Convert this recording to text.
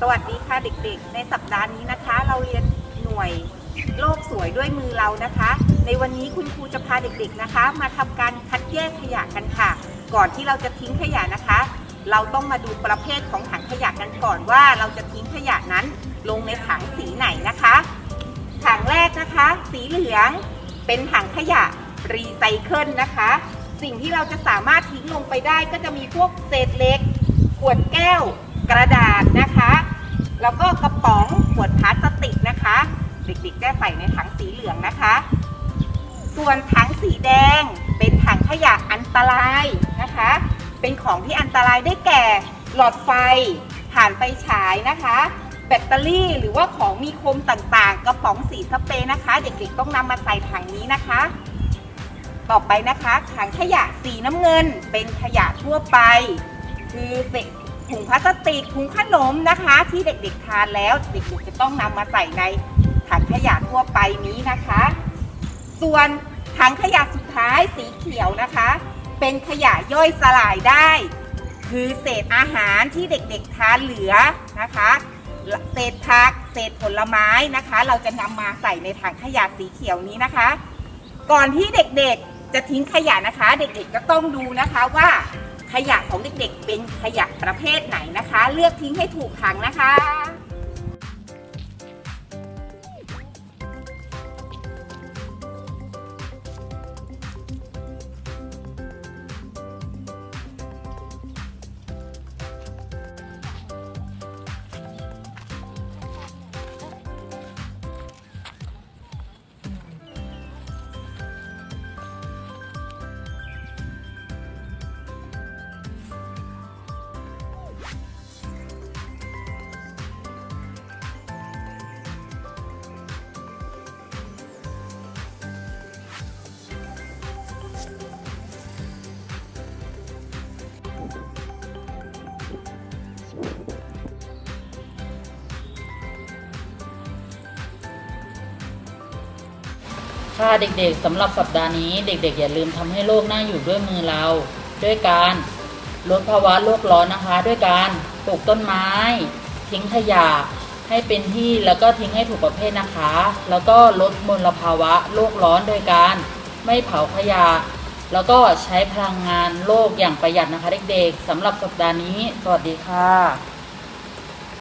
สวัสดีค่ะเด็กๆ ในสัปดาห์นี้นะคะ เราเรียนหน่วยโลกสวยด้วยมือเรานะคะ ในวันนี้คุณครูจะพาเด็กๆนะคะ มาทำการคัดแยกขยะกันค่ะ ก่อนที่เราจะทิ้งขยะนะคะ เราต้องมาดูประเภทของถังขยะกันก่อนว่าเราจะทิ้งขยะนั้นลงในถังสีไหนนะคะ ถังแรกนะคะ สีเหลืองเป็นถังขยะรีไซเคิลนะคะ สิ่งที่เราจะสามารถทิ้งลงไปได้ก็จะมีพวกเศษเล็ก ขวดแก้ว กระดาษนะคะ แล้วก็กระป๋องขวดพลาสติกนะคะ เด็กๆได้ใส่ในถังสีเหลืองนะคะ ส่วนถังสีแดงเป็นถังขยะอันตรายนะคะ เป็นของที่อันตรายได้แก่หลอดไฟถ่านไฟฉายนะคะ แบตเตอรี่หรือว่าของมีคมต่างๆ กระป๋องสีสเปรย์นะคะ เด็กๆต้องนำมาใส่ถังนี้นะคะ ต่อไปนะคะถังขยะสีน้ำเงินเป็นขยะทั่วไป คือเศษ ถุงพลาสติกถุงขนมนะคะ ที่เด็กๆทานแล้วเด็กๆจะต้องนำมาใส่ในถังขยะทั่วไปนี้นะคะ ส่วนถังขยะสุดท้ายสีเขียวนะคะ เป็นขยะย่อยสลายได้ คือเศษอาหารที่เด็กๆทานเหลือนะคะเศษผักเศษผลไม้นะคะ เราจะนำมาใส่ในถังขยะสีเขียวนี้นะคะ ก่อนที่เด็กๆจะทิ้งขยะนะคะ เด็กๆก็ต้องดูนะคะว่า ขยะของเด็กๆ เป็นขยะประเภทไหนนะคะ เลือกทิ้งให้ถูกถังนะคะ ค่ะเด็กๆสำหรับสัปดาห์นี้เด็กๆ อย่าลืมทำให้โลกน่าอยู่ด้วยมือเรา ด้วยการลดภาวะโลกร้อนนะคะ ด้วยการปลูกต้นไม้ ทิ้งขยะให้เป็นที่แล้วก็ทิ้งให้ถูกประเภทนะคะ แล้วก็ลดมลภาวะโลกร้อนโดยการไม่เผาขยะ แล้วก็ใช้พลังงานโลกอย่างประหยัดนะคะ เด็กๆสำหรับสัปดาห์นี้ สวัสดีค่ะ